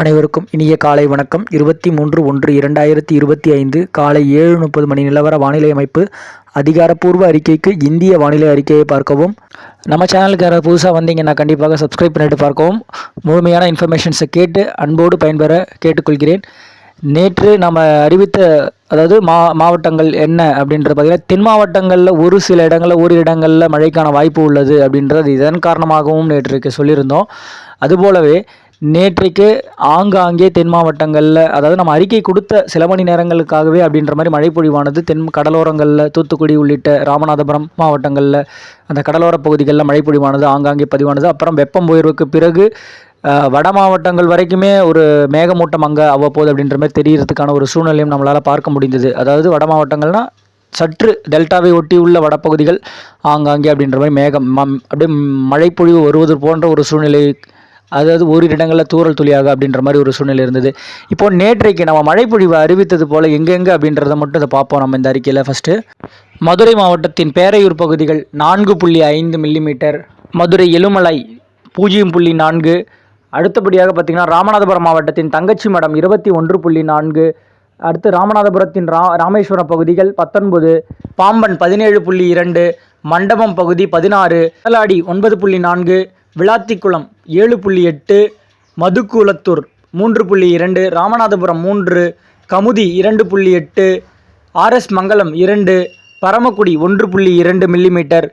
அனைவருக்கும் இனிய காலை வணக்கம். இருபத்தி மூன்று ஒன்று இரண்டாயிரத்தி இருபத்தி ஐந்து காலை ஏழு முப்பது மணி நிலவர வானிலை அமைப்பு அதிகாரப்பூர்வ அறிக்கைக்கு இந்திய வானிலை அறிக்கையை பார்க்கவும். நம்ம சேனலுக்கு யாராவது புதுசாக வந்தீங்கன்னா கண்டிப்பாக சப்ஸ்கிரைப் பண்ணிட்டு பார்க்கவும். முழுமையான இன்ஃபர்மேஷன்ஸை கேட்டு அன்போடு பயன்பெற கேட்டுக்கொள்கிறேன். நேற்று நம்ம அறிவித்த அதாவது மா மாவட்டங்கள் என்ன அப்படின்றது பார்த்தீங்கன்னா தென் மாவட்டங்களில் ஒரு சில இடங்களில் ஒரு இடங்களில் மழைக்கான வாய்ப்பு உள்ளது அப்படின்றது இதன் காரணமாகவும் நேற்றுக்கு சொல்லியிருந்தோம். அதுபோலவே நேற்றைக்கு ஆங்காங்கே தென் மாவட்டங்களில் அதாவது நம்ம அறிக்கை கொடுத்த சில மணி நேரங்களுக்காகவே அப்படின்ற மாதிரி மழைப்பொழிவானது தென் கடலோரங்களில் தூத்துக்குடி உள்ளிட்ட ராமநாதபுரம் மாவட்டங்களில் அந்த கடலோர பகுதிகளில் மழைப்பொழிவானது ஆங்காங்கே பதிவானது. அப்புறம் வெப்பம் உயர்வுக்கு பிறகு வட மாவட்டங்கள் வரைக்குமே ஒரு மேகமூட்டம் அங்கே அவ்வப்போது அப்படின்ற மாதிரி தெரியறதுக்கான ஒரு சூழ்நிலையும் நம்மளால் பார்க்க முடிந்தது. அதாவது வட மாவட்டங்கள்னா சற்று டெல்டாவை ஒட்டி உள்ள வடப்பகுதிகள் ஆங்காங்கே அப்படின்ற மாதிரி மேகம் மம் அப்படியே மழைப்பொழிவு வருவது போன்ற ஒரு சூழ்நிலை அதாவது ஓரிரு இடங்களில் தூறல் துளியாக அப்படின்ற மாதிரி ஒரு சூழ்நிலை இருந்தது. இப்போ நேற்றைக்கு நம்ம மழைப்பொழிவு அறிவித்தது போல் எங்கெங்கே அப்படின்றத மட்டும் இதை பார்ப்போம் நம்ம இந்த அறிக்கையில் ஃபஸ்ட்டு மதுரை மாவட்டத்தின் பேரையூர் பகுதிகள் நான்கு புள்ளி ஐந்து மில்லிமீட்டர் மதுரை எழுமலை பூஜ்ஜியம் புள்ளி நான்கு அடுத்தபடியாக பார்த்திங்கன்னா ராமநாதபுரம் மாவட்டத்தின் தங்கச்சி மடம் இருபத்தி ஒன்று புள்ளி நான்கு அடுத்து ராமநாதபுரத்தின் ரா ராமேஸ்வரம் பகுதிகள் பத்தொன்பது பாம்பன் பதினேழு புள்ளி இரண்டு மண்டபம் பகுதி பதினாறு கடலாடி ஒன்பது புள்ளி நான்கு விளாத்திக்குளம் ஏழு புள்ளி எட்டு மதுக்குளத்தூர் மூன்று புள்ளி இரண்டு ராமநாதபுரம் மூன்று கமுதி இரண்டு புள்ளி எட்டு ஆர்எஸ் மங்கலம் இரண்டு பரமக்குடி ஒன்று புள்ளி இரண்டு மில்லிமீட்டர்.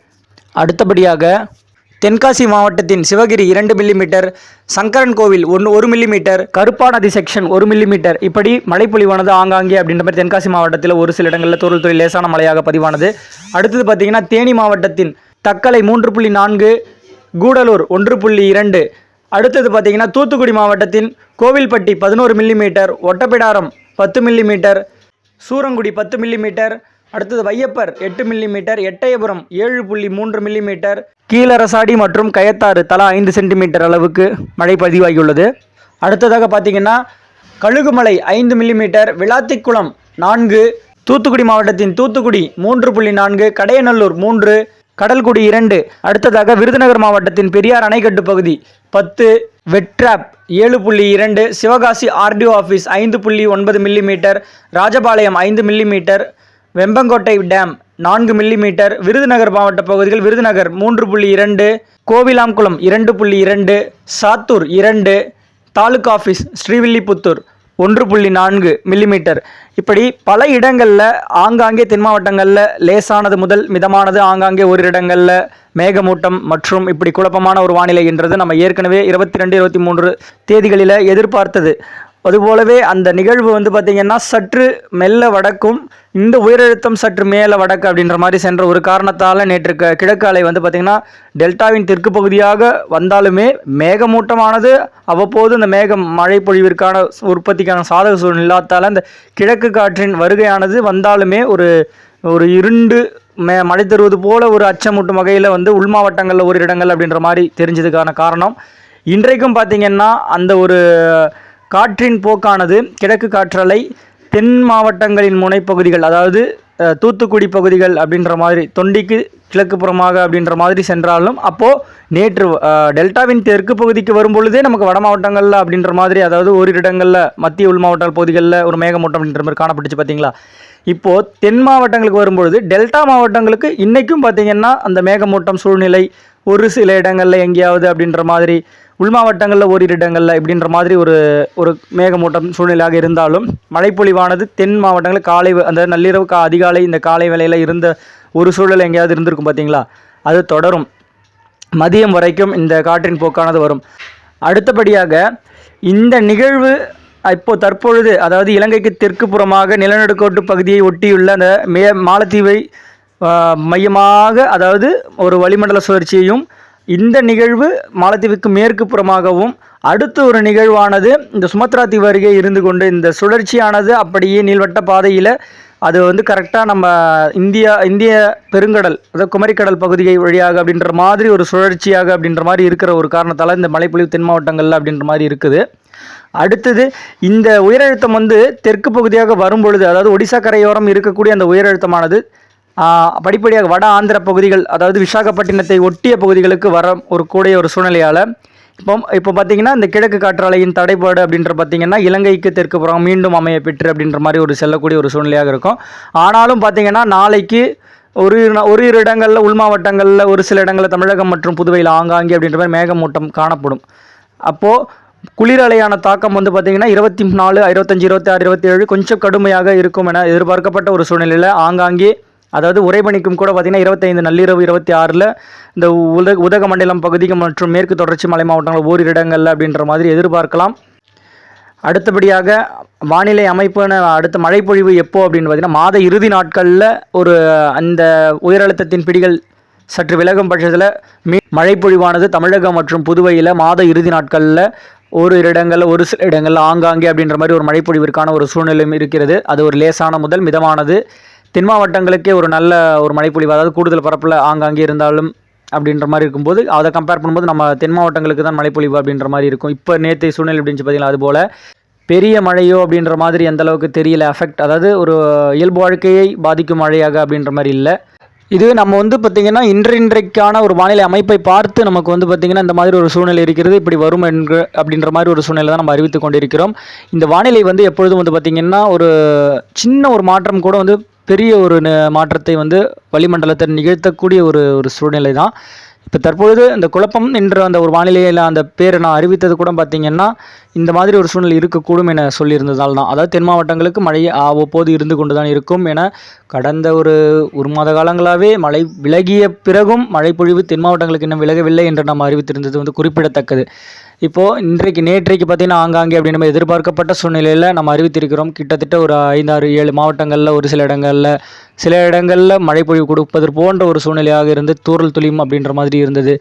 அடுத்தபடியாக தென்காசி மாவட்டத்தின் சிவகிரி இரண்டு மில்லிமீட்டர் சங்கரன் கோவில் ஒன்று ஒரு மில்லிமீட்டர் கருப்பாநதி செக்ஷன் ஒரு மில்லிமீட்டர். இப்படி மழைப்பொழிவானது ஆங்காங்கே அப்படின்ற மாதிரி தென்காசி மாவட்டத்தில் ஒரு சில இடங்களில் தூரல் துறை லேசான மழையாக பதிவானது. அடுத்தது பார்த்தீங்கன்னா தேனி மாவட்டத்தின் தக்கலை மூன்று புள்ளி நான்கு கூடலூர் ஒன்று புள்ளி இரண்டு. அடுத்தது பார்த்தீங்கன்னா தூத்துக்குடி மாவட்டத்தின் கோவில்பட்டி பதினோரு மில்லிமீட்டர் ஒட்டப்பிடாரம் பத்து மில்லிமீட்டர் சூரங்குடி பத்து மில்லிமீட்டர் அடுத்தது வையப்பர் எட்டு மில்லிமீட்டர் எட்டயபுரம் ஏழு புள்ளி மூன்று மில்லிமீட்டர் கீழரசாடி மற்றும் கயத்தாறு தலா ஐந்து சென்டிமீட்டர் அளவுக்கு மழை பதிவாகியுள்ளது. அடுத்ததாக பார்த்தீங்கன்னா கழுகுமலை ஐந்து மில்லிமீட்டர் விளாத்திக்குளம் நான்கு தூத்துக்குடி மாவட்டத்தின் தூத்துக்குடி மூன்று புள்ளி நான்கு கடையநல்லூர் மூன்று கடல்குடி இரண்டு அடுத்ததாக விருதுநகர் மாவட்டத்தின் பெரியார் அணைக்கட்டு பகுதி பத்து வெட்ராப் ஏழு புள்ளி இரண்டு சிவகாசி ஆர்டிஓ ஆஃபீஸ் ஐந்து புள்ளி ஒன்பது மில்லிமீட்டர் ராஜபாளையம் ஐந்து மில்லிமீட்டர் வெம்பங்கோட்டை டேம் நான்கு மில்லிமீட்டர் விருதுநகர் மாவட்ட பகுதிகள் விருதுநகர் மூன்று புள்ளி இரண்டு கோவிலாம்குளம் இரண்டு புள்ளி இரண்டு சாத்தூர் இரண்டு தாலுக் ஆஃபீஸ் ஸ்ரீவில்லிபுத்தூர் ஒன்று புள்ளி நான்கு மில்லிமீட்டர். இப்படி பல இடங்களில் ஆங்காங்கே தென் மாவட்டங்களில் லேசானது முதல் மிதமானது ஆங்காங்கே ஒரு இடங்களில் மேகமூட்டம் மற்றும் இப்படி குழப்பமான ஒரு வானிலை என்றது நம்ம ஏற்கனவே இருபத்தி ரெண்டு இருபத்தி மூன்று தேதிகளில் எதிர்பார்த்தது. அதுபோலவே அந்த நிகழ்வு வந்து பார்த்திங்கன்னா சற்று மெல்ல வடக்கும் இந்த உயரழுத்தம் சற்று மேலே வடக்கு அப்படின்ற மாதிரி சென்ற ஒரு காரணத்தால் நேற்று க- கிழக்கு அலை வந்து பார்த்திங்கன்னா டெல்டாவின் தெற்கு பகுதியாக வந்தாலுமே மேகமூட்டமானது அவ்வப்போது இந்த மேகம் மழை பொழிவிற்கான உற்பத்திக்கான சாதக சூழ்நிலை இல்லாதால அந்த கிழக்கு காற்றின் வருகையானது வந்தாலுமே ஒரு ஒரு இருண்டு மே மழை தருவது போல ஒரு அச்சமூட்டும் வகையில் வந்து உள் மாவட்டங்களில் ஒரு இடங்கள் அப்படின்ற மாதிரி தெரிஞ்சதுக்கான காரணம். இன்றைக்கும் பார்த்திங்கன்னா அந்த ஒரு காற்றின் போக்கானது கிழக்கு காற்றலை தென் மாவட்டங்களின் முனைப்பகுதிகள் அதாவது தூத்துக்குடி பகுதிகள் அப்படின்ற மாதிரி தொண்டிக்கு கிழக்கு புறமாக அப்படின்ற மாதிரி சென்றாலும் அப்போது நேற்று டெல்டாவின் தெற்கு பகுதிக்கு வரும்பொழுதே நமக்கு வட மாவட்டங்களில் அப்படின்ற மாதிரி அதாவது ஒரு இடங்களில் மத்திய உள் மாவட்ட பகுதிகளில் ஒரு மேகமூட்டம் அப்படின்ற மாதிரி காணப்பட்டுச்சு பார்த்தீங்களா இப்போது தென் மாவட்டங்களுக்கு வரும்பொழுது டெல்டா மாவட்டங்களுக்கு இன்றைக்கும் பார்த்திங்கன்னா அந்த மேகமூட்டம் சூழ்நிலை ஒரு சில இடங்களில் எங்கேயாவது அப்படின்ற மாதிரி உள் மாவட்டங்களில் ஓரிரு இடங்களில் இப்படின்ற மாதிரி ஒரு ஒரு மேகமூட்டம் சூழ்நிலையாக இருந்தாலும் மழைப்பொழிவானது தென் மாவட்டங்களில் காலை அந்த நள்ளிரவு கா அதிகாலை இந்த காலை வேலையில் இருந்த ஒரு சூழல் எங்கேயாவது இருந்திருக்கும் பார்த்தீங்களா? அது தொடரும். மதியம் வரைக்கும் இந்த காற்றின் போக்கானது வரும். அடுத்தபடியாக இந்த நிகழ்வு இப்போ தற்பொழுது அதாவது இலங்கைக்கு தெற்கு புறமாக நிலநடுக்கோட்டு பகுதியை ஒட்டியுள்ள அந்த மே மாலத்தீவை மையமாக அதாவது ஒரு வளிமண்டல சுழற்சியையும் இந்த நிகழ்வு மாலத்தீவுக்கு மேற்கு புறமாகவும் அடுத்த ஒரு நிகழ்வானது இந்த சுமத்ரா தீவு அருகே இருந்து கொண்டு இந்த சுழற்சியானது அப்படியே நீள்வட்ட பாதையில் அது வந்து கரெக்டாக நம்ம இந்தியா இந்திய பெருங்கடல் அதாவது குமரிக்கடல் பகுதியை வழியாக அப்படின்ற மாதிரி ஒரு சுழற்சியாக அப்படின்ற மாதிரி இருக்கிற ஒரு காரணத்தால் இந்த மழைப்பொழிவு தென் மாவட்டங்களில் அப்படின்ற மாதிரி இருக்குது. அடுத்தது இந்த உயரழுத்தம் வந்து தெற்கு பகுதியாக வரும்பொழுது அதாவது ஒடிசா கரையோரம் இருக்கக்கூடிய அந்த உயரழுத்தமானது படிப்படியாக வட ஆந்திர பகுதிகள் அதாவது விசாகப்பட்டினத்தை ஒட்டிய பகுதிகளுக்கு வர ஒரு கூடிய ஒரு சூழ்நிலையால் இப்போ இப்போ பார்த்தீங்கன்னா இந்த கிழக்கு காற்றாலையின் தடைப்பாடு அப்படின்ற பார்த்தீங்கன்னா இலங்கைக்கு தெற்கு புறம் மீண்டும் அமைய பெற்று அப்படின்ற மாதிரி ஒரு செல்லக்கூடிய ஒரு சூழ்நிலையாக இருக்கும். ஆனாலும் பார்த்தீங்கன்னா நாளைக்கு ஒரு ஒரு இரு இடங்களில் உள் மாவட்டங்களில் ஒரு சில இடங்களில் தமிழகம் மற்றும் புதுவையில் ஆங்காங்கே அப்படின்ற மாதிரி மேகமூட்டம் காணப்படும். அப்போது குளிரலையான தாக்கம் வந்து பார்த்திங்கன்னா இருபத்தி நாலு இருபத்தஞ்சி இருபத்தி ஆறு இருபத்தி ஏழு கொஞ்சம் கடுமையாக இருக்கும் என எதிர்பார்க்கப்பட்ட ஒரு சூழ்நிலையில் ஆங்காங்கே அதாவது உறைபனிக்கும் கூட பார்த்திங்கன்னா இருபத்தைந்து நள்ளிரவு இருபத்தி ஆறில் இந்த உத உதகமண்டலம் பகுதிகள் மற்றும் மேற்கு தொடர்ச்சி மலை மாவட்டங்கள் ஓரிரு இடங்களில் அப்படின்ற மாதிரி எதிர்பார்க்கலாம். அடுத்தபடியாக வானிலை அமைப்புன அடுத்த மழைப்பொழிவு எப்போ அப்படின்னு பார்த்திங்கன்னா மாத இறுதி நாட்களில் ஒரு அந்த உயரழுத்தத்தின் பிடிகள் சற்று விலகும் பட்சத்தில் மீ மழைப்பொழிவானது தமிழகம் மற்றும் புதுவையில் மாத இறுதி நாட்களில் ஒரு இடங்களில் ஒரு சில இடங்களில் ஆங்காங்கே அப்படின்ற மாதிரி ஒரு மழைப்பொழிவிற்கான ஒரு சூழ்நிலையும் இருக்கிறது. அது ஒரு லேசான முதல் மிதமானது. தென் மாவட்டங்களுக்கே ஒரு நல்ல ஒரு மழைப்பொழிவு அதாவது கூடுதல் பரப்பில் ஆங்காங்கே இருந்தாலும் அப்படின்ற மாதிரி இருக்கும்போது அதை கம்பேர் பண்ணும்போது நம்ம தென் மாவட்டங்களுக்கு தான் மழைப்பொழிவு அப்படின்ற மாதிரி இருக்கும். இப்போ நேற்று சூழ்நிலை அப்படின்னு பார்த்தீங்களா அதுபோல் பெரிய மழையோ அப்படின்ற மாதிரி எந்த அளவுக்கு தெரியல அஃபெக்ட் அதாவது ஒரு இயல்பு வாழ்க்கையை பாதிக்கும் மழையாக அப்படின்ற மாதிரி இல்லை. இது நம்ம வந்து பார்த்திங்கன்னா இன்றைன்றைக்கான ஒரு வானிலை அமைப்பை பார்த்து நமக்கு வந்து பார்த்திங்கன்னா இந்த மாதிரி ஒரு சூழ்நிலை இருக்கிறது இப்படி வரும் என்கிற அப்படின்ற மாதிரி ஒரு சூழ்நிலை தான் நம்ம அறிவித்து கொண்டிருக்கிறோம். இந்த வானிலை வந்து எப்பொழுதும் வந்து பார்த்திங்கன்னா ஒரு சின்ன ஒரு மாற்றம் கூட வந்து பெரிய ஒரு ந- மாற்றத்தை வந்து வளிமண்டலத்தை நிகழ்த்தக்கூடிய ஒரு ஒரு சூழ்நிலை தான் இப்போ தற்பொழுது இந்த குழப்பம் என்ற அந்த ஒரு வானிலையில் அந்த பேரை நான் அறிவித்தது கூட பார்த்திங்கன்னா இந்த மாதிரி ஒரு சூழ்நிலை இருக்கக்கூடும் என சொல்லியிருந்ததால் தான். அதாவது தென் மாவட்டங்களுக்கு மழை அவ்வப்போது இருந்து கொண்டு தான் இருக்கும் என கடந்த ஒரு ஒரு மாத காலங்களாகவே மழை விலகிய பிறகும் மழைப்பொழிவு தென் மாவட்டங்களுக்கு இன்னும் விலகவில்லை என்று நாம் அறிவித்திருந்தது வந்து குறிப்பிடத்தக்கது. இப்போது இன்றைக்கு நேற்றைக்கு பார்த்தீங்கன்னா ஆங்காங்கே அப்படின்னு நம்ம எதிர்பார்க்கப்பட்ட சூழ்நிலையில் நம்ம அறிவித்திருக்கிறோம். கிட்டத்தட்ட ஒரு ஐந்தாறு ஏழு மாவட்டங்களில் ஒரு சில இடங்களில் சில இடங்களில் மழைப்பொழிவு கொடுப்பது போன்ற ஒரு சூழ்நிலையாக இருந்து தூறல் துளியும் அப்படின்ற மாதிரி இருந்தது.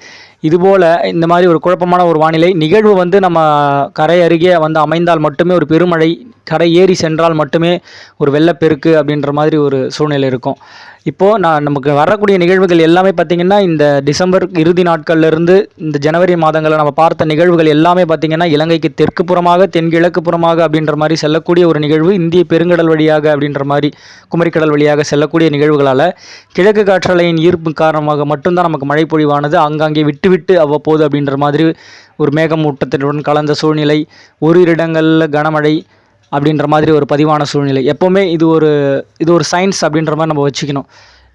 இதுபோல் இந்த மாதிரி ஒரு குழப்பமான ஒரு வானிலை நிகழ்வு வந்து நம்ம கரை அருகே வந்து அமைந்தால் மட்டுமே ஒரு பெருமழை கரை ஏறி சென்றால் மட்டுமே ஒரு வெள்ளப்பெருக்கு அப்படின்ற மாதிரி ஒரு சூழ்நிலை இருக்கும். இப்போது நான் நமக்கு வரக்கூடிய நிகழ்வுகள் எல்லாமே பார்த்திங்கன்னா இந்த டிசம்பர் இறுதி நாட்கள்லேருந்து இந்த ஜனவரி மாதங்களில் நம்ம பார்த்த நிகழ்வுகள் எல்லாமே பார்த்திங்கன்னா இலங்கைக்கு தெற்கு புறமாக தென்கிழக்கு புறமாக அப்படின்ற மாதிரி செல்லக்கூடிய ஒரு நிகழ்வு இந்திய பெருங்கடல் வழியாக அப்படின்ற மாதிரி குமரிக்கடல் வழியாக செல்லக்கூடிய நிகழ்வுகளால் கிழக்கு காற்றலையின் ஈர்ப்பு காரணமாக மட்டும்தான் நமக்கு மழை பொழிவானது அங்கங்கே விட்டு விட்டு அவ்வப்போது அப்படின்ற மாதிரி ஒரு மேகமூட்டத்தினுடன் கலந்த சூழ்நிலை ஒரு இடங்களில் கனமழை அப்படின்ற மாதிரி ஒரு பதிவான சூழ்நிலை. எப்போவுமே இது ஒரு இது ஒரு சயின்ஸ் அப்படின்ற மாதிரி நம்ம வச்சுக்கணும்.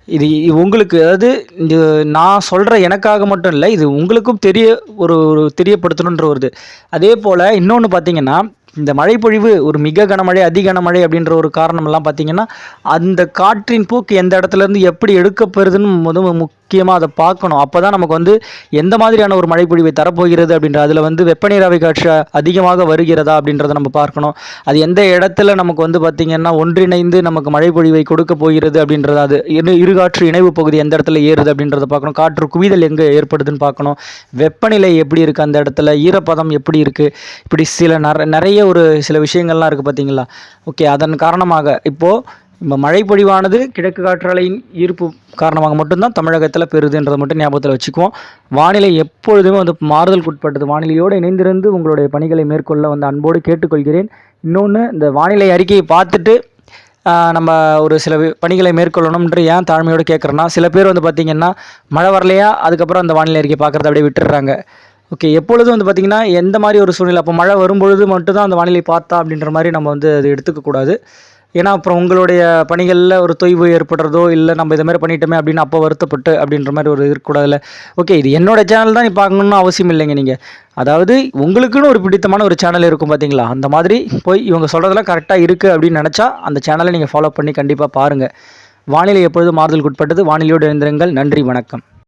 இது இது உங்களுக்கு அதாவது இது நான் சொல்கிற எனக்காக மட்டும் இல்லை இது உங்களுக்கும் தெரிய ஒரு ஒரு தெரியப்படுத்தணுன்ற ஒரு இது. அதே போல் இன்னொன்று பார்த்தீங்கன்னா இந்த மழைப்பொழிவு ஒரு மிக கனமழை அதி கனமழை அப்படின்ற ஒரு காரணமெல்லாம் பார்த்தீங்கன்னா அந்த காற்றின் போக்கு எந்த இடத்துல இருந்து எப்படி எடுக்கப்படுதுன்னு முத முக்கியமாக அதை பார்க்கணும். அப்போ தான் நமக்கு வந்து எந்த மாதிரியான ஒரு மழைப்பொழிவை தரப்போகிறது அப்படின்ற அதில் வந்து வெப்பநீராவி காற்று அதிகமாக வருகிறதா அப்படின்றத நம்ம பார்க்கணும். அது எந்த இடத்துல நமக்கு வந்து பார்த்திங்கன்னா ஒன்றிணைந்து நமக்கு மழைப்பொழிவை கொடுக்க போகிறது அப்படின்றது அது இரு இருகாற்று இணைவு பகுதி எந்த இடத்துல ஏறுது அப்படின்றத பார்க்கணும். காற்று குவிதல் எங்கே ஏற்படுதுன்னு பார்க்கணும். வெப்பநிலை எப்படி இருக்குது அந்த இடத்துல? ஈரப்பதம் எப்படி இருக்குது இப்படி சில நிற நிறைய ஒரு சில விஷயங்கள்லாம் இருக்குது பார்த்தீங்களா ஓகே அதன் காரணமாக இப்போது இப்போ மழைப்பொழிவானது கிழக்கு காற்றாலையின் ஈர்ப்பு காரணமாக மட்டும்தான் தமிழகத்தில் பெறுதுன்றதை மட்டும் ஞாபகத்தில் வச்சுக்குவோம். வானிலை எப்பொழுதுமே வந்து மாறுதலுக்குட்பட்டது. வானிலையோடு இணைந்திருந்து உங்களுடைய பணிகளை மேற்கொள்ள வந்து அன்போடு கேட்டுக்கொள்கிறேன். இன்னொன்று இந்த வானிலை அறிக்கையை பார்த்துட்டு நம்ம ஒரு சில பணிகளை மேற்கொள்ளணும்ன்ற ஏன் தாழ்மையோடு கேட்குறேன்னா சில பேர் வந்து பார்த்திங்கன்னா மழை வரலையா? அதுக்கப்புறம் அந்த வானிலை அறிக்கை பார்க்குறத அப்படியே விட்டுடுறாங்க ஓகே எப்பொழுதும் வந்து பார்த்திங்கன்னா எந்த மாதிரி ஒரு சூழ்நிலை அப்போ மழை வரும்பொழுது மட்டும்தான் அந்த வானிலை பார்த்தா அப்படின்ற மாதிரி நம்ம வந்து அது எடுத்துக்கக்கூடாது ஏன்னா அப்புறம் உங்களுடைய பணிகளில் ஒரு தொய்வு ஏற்படுறதோ இல்லை நம்ம இதை மாதிரி பண்ணிட்டோமே அப்படின்னு அப்போ வருத்தப்பட்டு அப்படின்ற மாதிரி ஒரு இருக்கக்கூடாதுல்ல. ஓகே இது என்னோட சேனல் தான் நீ பார்க்கணுன்னு அவசியம் இல்லைங்க நீங்கள் அதாவது உங்களுக்குன்னு ஒரு பிடித்தமான ஒரு சேனல் இருக்கும் பார்த்தீங்களா அந்த மாதிரி போய் இவங்க சொல்கிறதெல்லாம் கரெக்டாக இருக்குது அப்படின்னு நினச்சா அந்த சேனலை நீங்கள் ஃபாலோ பண்ணி கண்டிப்பாக பாருங்கள் வானிலை எப்பொழுதும் மாறுதலுக்குட்பட்டது வானிலையோடு இயந்திரங்கள் நன்றி வணக்கம்.